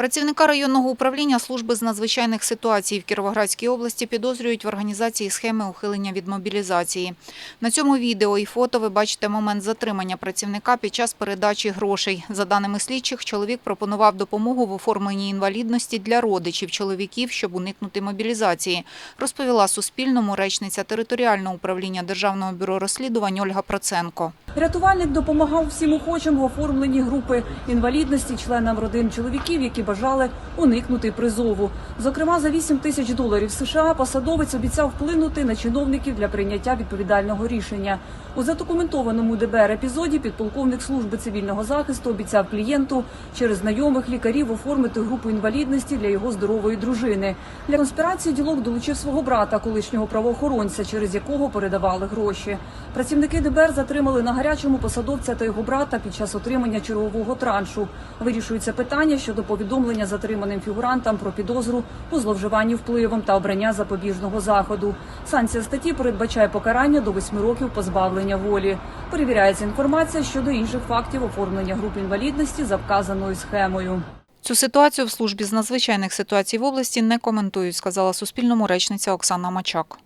Працівника районного управління служби з надзвичайних ситуацій в Кіровоградській області підозрюють в організації схеми ухилення від мобілізації. На цьому відео і фото ви бачите момент затримання працівника під час передачі грошей. За даними слідчих, чоловік пропонував допомогу в оформленні інвалідності для родичів чоловіків, щоб уникнути мобілізації, розповіла Суспільному речниця територіального управління Державного бюро розслідувань Ольга Проценко. Рятувальник допомагав всім охочим в оформленні групи інвалідності членам родин чоловіків, які бажали уникнути призову. Зокрема, за 8 тисяч доларів США посадовець обіцяв вплинути на чиновників для прийняття відповідального рішення. У задокументованому ДБР епізоді підполковник служби цивільного захисту обіцяв клієнту через знайомих лікарів оформити групу інвалідності для його здорової дружини. Для конспірації ділок долучив свого брата, колишнього правоохоронця, через якого передавали гроші. Працівники ДБР затримали на гарячому посадовця та його брата під час отримання чергового траншу. Вирішується питання щодо повідомлення затриманим фігурантам про підозру у зловживанні впливом та обрання запобіжного заходу. Санкція статті передбачає покарання до 8 років позбавлення волі. Перевіряється інформація щодо інших фактів оформлення груп інвалідності за вказаною схемою. Цю ситуацію в службі з надзвичайних ситуацій в області не коментують, сказала Суспільному речниця Оксана Мачак.